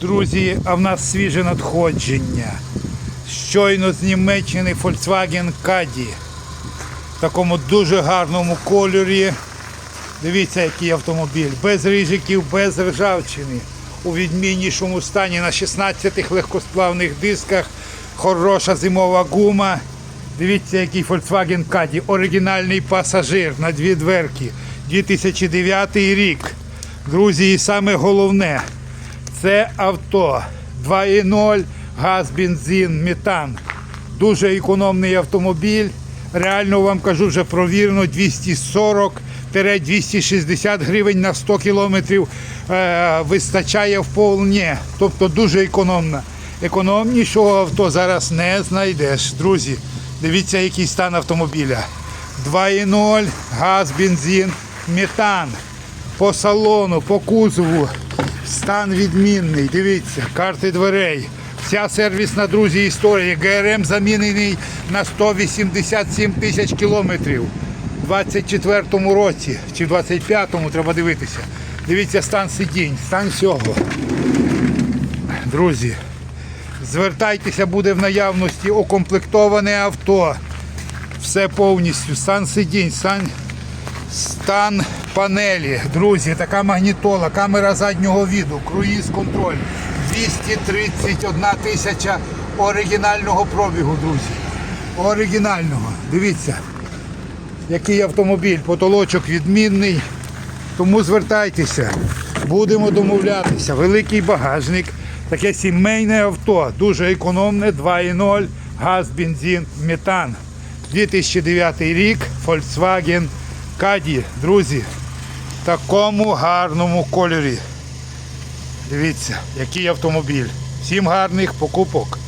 Друзі, а в нас свіже надходження. Щойно з Німеччини Volkswagen Caddy. В такому дуже гарному кольорі. Дивіться, який автомобіль. Без рижиків, без ржавчини. У відміннішому стані на 16 легкосплавних дисках. Хороша зимова гума. Дивіться, який Volkswagen Caddy. Оригінальний пасажир на дві дверки. 2009 рік. Друзі, і саме головне. Це авто 2.0, газ, бензин, метан. Дуже економний автомобіль. Реально вам кажу, вже провірено 240-260 гривень на 100 кілометрів е, вистачає вповні. Тобто дуже економно. Економнішого авто зараз не знайдеш. Друзі, дивіться, який стан автомобіля. 2.0, газ, бензин, метан по салону, по кузову. Стан відмінний. Дивіться, карти дверей. Вся сервісна, друзі, історія. ГРМ замінений на 187 тисяч кілометрів. У 24-му році чи в 25-му треба дивитися. Дивіться стан сидінь, стан всього. Друзі, звертайтеся, буде в наявності укомплектоване авто. Все повністю. Стан сидінь, стан Стан панелі, друзі, така магнітола, камера заднього віду, круїз контроль. 231 тисяча оригінального пробігу, друзі. Оригінального. Дивіться, який автомобіль, потолочок відмінний. Тому звертайтеся, будемо домовлятися. Великий багажник, таке сімейне авто, дуже економне, 2.0, газ, бензин, метан. 2009 рік, Volkswagen Caddy, друзі, в такому гарному кольорі. Дивіться, який автомобіль. Всім гарних покупок.